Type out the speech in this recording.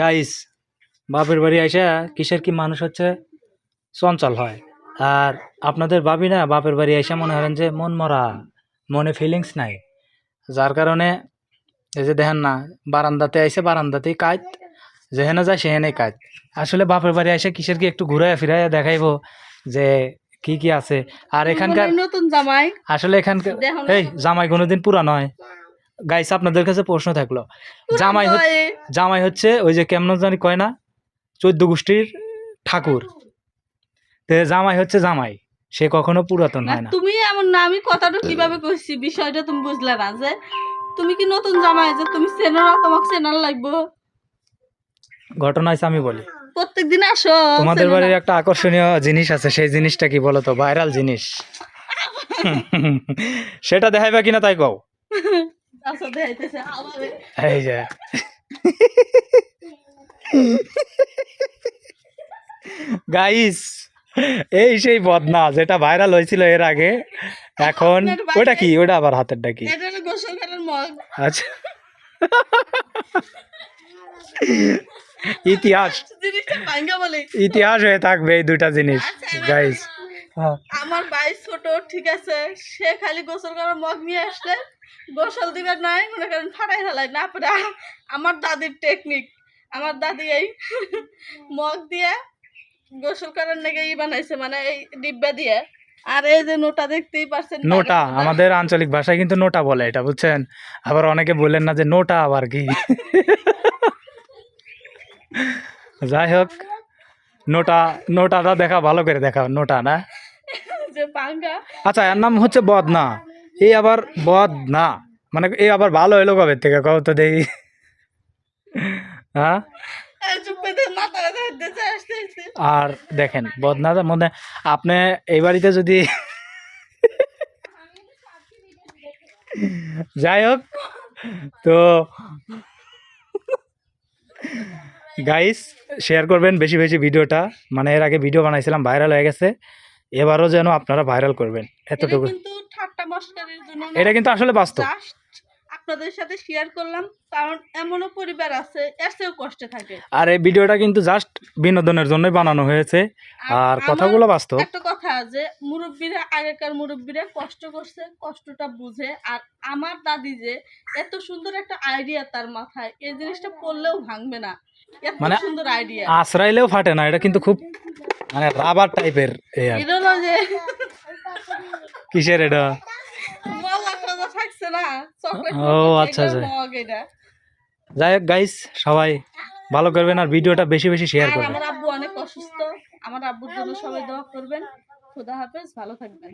Guys বাপের বাড়ি আইসা কিসের কি মানুষ হচ্ছে? চঞ্চল হয়। আর আপনাদের ভাবি না বাপের বাড়ি আইসা মনে করেন যে মন মরা মনে ফিলিংস নাই। যার কারণে এই যে দেখেন না বারান্দাতে আইসে বারান্দাতেই কাজ যেহেনে যায় সেহেনে কাজ আসলে বাপের বাড়ি আইসা কিসের কি একটু ঘুরাইয়া ফিরাইয়া দেখাইবো যে কি কি আছে? আর এখানকার নতুন জামাই? আসলে এখানকার এই জামাই কোনোদিন পুরা নয়। গাইস আপনাদের কাছে প্রশ্ন থাকল। জামাই হচ্ছে জামাই হচ্ছে ওই যে কেমন জানি কয় না? চোদ্দ গোষ্ঠীর ঠাকুর। তে জামাই হচ্ছে জামাই। সে কখনো পুরাতন হয় না। তুমি এমন না আমি কথাটা কীভাবে কইছি? বিষয়টা তুমি বুঝলে না যে তুমি কি নতুন জামাই যে তুমি চেনো না তোমাকে চেনার লাগবো? ঘটনা আমি বলি। প্রত্যেকদিন আসো তোমাদের বাড়ির একটা আকর্ষণীয় জিনিস আছে সেই জিনিসটা কি বলো তো ভাইরাল জিনিস। সেটা দেখাইবা কিনা তাই কও। এই যে গাইস এই সেই বদনা যেটা ভাইরাল হয়েছিল এর আগে। এখন ওটা কি? ওটা আবার হাতেরটা কি এটা হলো গোসল করার মগ। আচ্ছা। ইতিহাস। বলে। ইতিহাস হয়ে থাকবে এই দুটা জিনিস আচ্ছা, গাইস আমার ভাই ছোট ঠিক আছে সে খালি গোসল করার মগ নিয়ে আসলে গোসল দিবে নাই মনে করেন ফাটাই ফেলাই। না পরে আমার দাদির টেকনিক আমার দাদি এই মগ দিয়ে গোসল করার নাকি ই বানাইছে মানে এই ডিব্বা দিয়ে। আর এই যে নোটা দেখতেই পারছেন নোটা আমাদের আঞ্চলিক ভাষায় কিন্তু নোটা বলে এটা বুঝছেন? আবার অনেকে বলেন না যে নোটা আবার কি? যাই হোক নোটা নোটাটা দেখা ভালো করে দেখা নোটা না? আচ্ছা এর নাম হচ্ছে বদনা। এই আবার বদ না। মানে এই আবার ভালো হইল কবে থেকে? কব তো দেখি। হ্যাঁ? আর দেখেন বদনার মধ্যে আপনি এই বাড়িতে যদি যাই হোক তো গাইস শেয়ার করবেন বেশি বেশি ভিডিওটা। মানে এর আগে ভিডিও বানাইছিলাম ভাইরাল হয়ে গেছে। এবারও যেন আপনারা ভাইরাল করবেন। এতটুকু। মস্কারির জন্য এটা কিন্তু আসলে বাস্তব। আপনাদের সাথে শেয়ার করলাম কারণ এমনও পরিবার আছে এর চেয়েও কষ্টে থাকে। আর এই ভিডিওটা কিন্তু জাস্ট বিনোদনের জন্যই বানানো হয়েছে। আর কথাগুলো বাস্তব। একটা কথা যে মুরব্বীরা আগেকার মুরব্বীরা কষ্ট করছে কষ্টটা বুঝে। আর আমার দাদি যে এত সুন্দর একটা আইডিয়া তার মাথায় এই জিনিসটা পড়লেও ভাঙবে না। এত মানে সুন্দর আইডিয়া আশ্রাইলেও ফাটে না এটা কিন্তু খুব মানে রাবার টাইপের হলো কিসের এটা? চকলেট ও, আচ্ছা, আচ্ছা। যাই হোক গাইস সবাই ভালো করবেন আর ভিডিওটা বেশি বেশি শেয়ার করবেন। আমার আব্বু অনেক অসুস্থ। আমার আব্বুর জন্য সবাই দোয়া করবেন। খোদা হাফেজ ভালো থাকবেন।